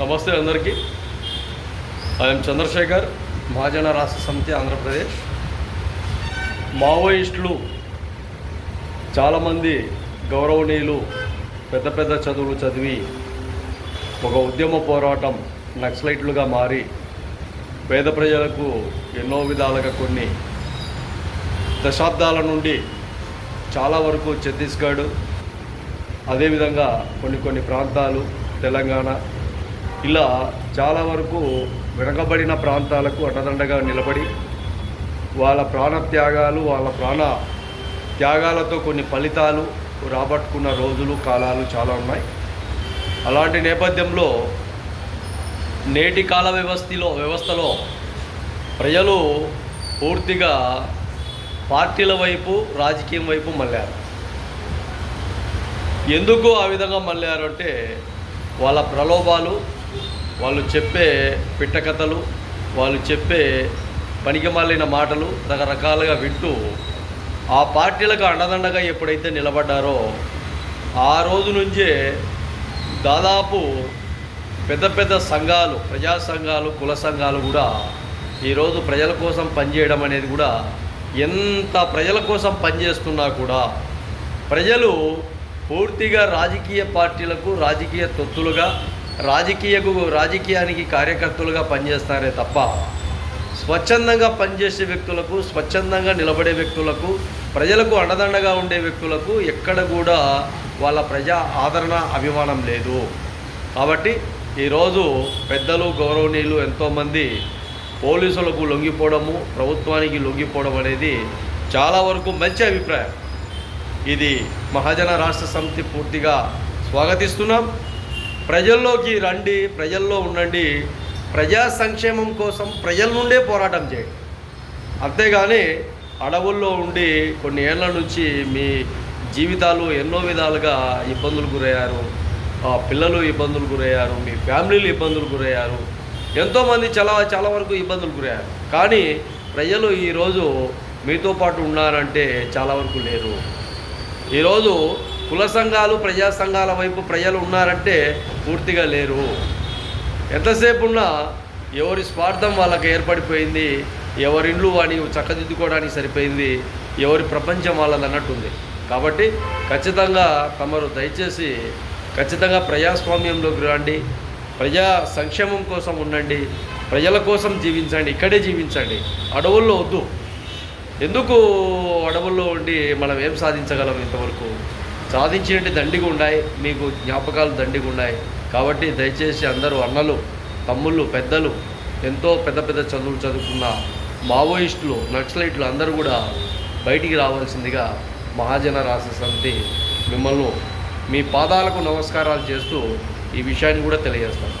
నమస్తే అందరికీ. ఐఎమ్ చంద్రశేఖర్ మహాజన రాష్ట్ర సమితి ఆంధ్రప్రదేశ్. మావోయిస్టులు చాలామంది గౌరవనీయులు పెద్ద పెద్ద చదువులు చదివి ఒక ఉద్యమ పోరాటం నక్సలైట్లుగా మారి పేద ప్రజలకు ఎన్నో విధాలుగా కొన్ని దశాబ్దాల నుండి చాలా వరకు ఛత్తీస్గఢ్ అదేవిధంగా కొన్ని కొన్ని ప్రాంతాలు తెలంగాణ ఇలా చాలా వరకు వెనకబడిన ప్రాంతాలకు అండదండగా నిలబడి వాళ్ళ ప్రాణ త్యాగాలు వాళ్ళ ప్రాణ త్యాగాలతో కొన్ని ఫలితాలు రాబట్టుకున్న రోజులు కాలాలు చాలా ఉన్నాయి. అలాంటి నేపథ్యంలో నేటి కాల వ్యవస్థలో వ్యవస్థలో ప్రజలు పూర్తిగా పార్టీల వైపు రాజకీయం వైపు మళ్ళారు. ఎందుకు ఆ విధంగా మళ్ళారు అంటే వాళ్ళ ప్రలోభాలు వాళ్ళు చెప్పే పిట్టకథలు వాళ్ళు చెప్పే పనికిమాలిన మాటలు రకరకాలుగా వింటూ ఆ పార్టీలకు అండదండగా ఎప్పుడైతే నిలబడ్డారో ఆ రోజు నుంచే దాదాపు పెద్ద పెద్ద సంఘాలు ప్రజా సంఘాలు కుల సంఘాలు కూడా ఈరోజు ప్రజల కోసం పనిచేయడం అనేది కూడా ఎంత ప్రజల కోసం పనిచేస్తున్నా కూడా ప్రజలు పూర్తిగా రాజకీయ పార్టీలకు రాజకీయ తొత్తులుగా రాజకీయకు రాజకీయానికి కార్యకర్తలుగా పనిచేస్తారే తప్ప స్వచ్ఛందంగా పనిచేసే వ్యక్తులకు స్వచ్ఛందంగా నిలబడే వ్యక్తులకు ప్రజలకు అండదండగా ఉండే వ్యక్తులకు ఎక్కడ కూడా వాళ్ళ ప్రజా ఆదరణ అభిమానం లేదు. కాబట్టి ఈరోజు పెద్దలు గౌరవనీయులు ఎంతోమంది పోలీసులకు లొంగిపోవడము ప్రభుత్వానికి లొంగిపోవడం అనేది చాలా వరకు మంచి అభిప్రాయం. ఇది మహాజన రాష్ట్ర సమితి పూర్తిగా స్వాగతిస్తున్నాం. ప్రజల్లోకి రండి ప్రజల్లో ఉండండి. ప్రజా సంక్షేమం కోసం ప్రజల నుండే పోరాటం చేయండి. అంతేగాని అడవుల్లో ఉండి కొన్ని ఏళ్ళ నుంచి మీ జీవితాలు ఎన్నో విధాలుగా ఇబ్బందులు గురయ్యారు. పిల్లలు ఇబ్బందులు గురయ్యారు మీ ఫ్యామిలీలు ఇబ్బందులు గురయ్యారు. ఎంతోమంది చాలా చాలా వరకు ఇబ్బందులు గురయ్యారు. కానీ ప్రజలు ఈరోజు మీతో పాటు ఉన్నారంటే చాలా వరకు లేరు. ఈరోజు కుల సంఘాలు ప్రజా సంఘాల వైపు ప్రజలు ఉన్నారంటే పూర్తిగా లేరు. ఎంతసేపు ఉన్నా ఎవరి స్వార్థం వాళ్ళకి ఏర్పడిపోయింది ఎవరిళ్ళు వాడి చక్కదిద్దుకోవడానికి సరిపోయింది ఎవరి ప్రపంచం వాళ్ళది అన్నట్టుంది. కాబట్టి ఖచ్చితంగా తమరు దయచేసి ఖచ్చితంగా ప్రజాస్వామ్యంలోకి రండి ప్రజా సంక్షేమం కోసం ఉండండి ప్రజల కోసం జీవించండి ఇక్కడే జీవించండి. అడవుల్లో వద్దు. ఎందుకు అడవుల్లో ఉండి మనం ఏం సాధించగలం ఇంతవరకు? సాధించినట్టు దండిగా ఉన్నాయి మీకు జ్ఞాపకాలు దండిగా ఉన్నాయి. కాబట్టి దయచేసి అందరూ అన్నలు తమ్ముళ్ళు పెద్దలు ఎంతో పెద్ద పెద్ద చదువులు చదువుకున్న మావోయిస్టులు నక్సలైట్లు అందరూ కూడా బయటికి రావాల్సిందిగా మహాజన రాష్ట్ర సమితి మిమ్మల్ని మీ పాదాలకు నమస్కారాలు చేస్తూ ఈ విషయాన్ని కూడా తెలియజేస్తాను.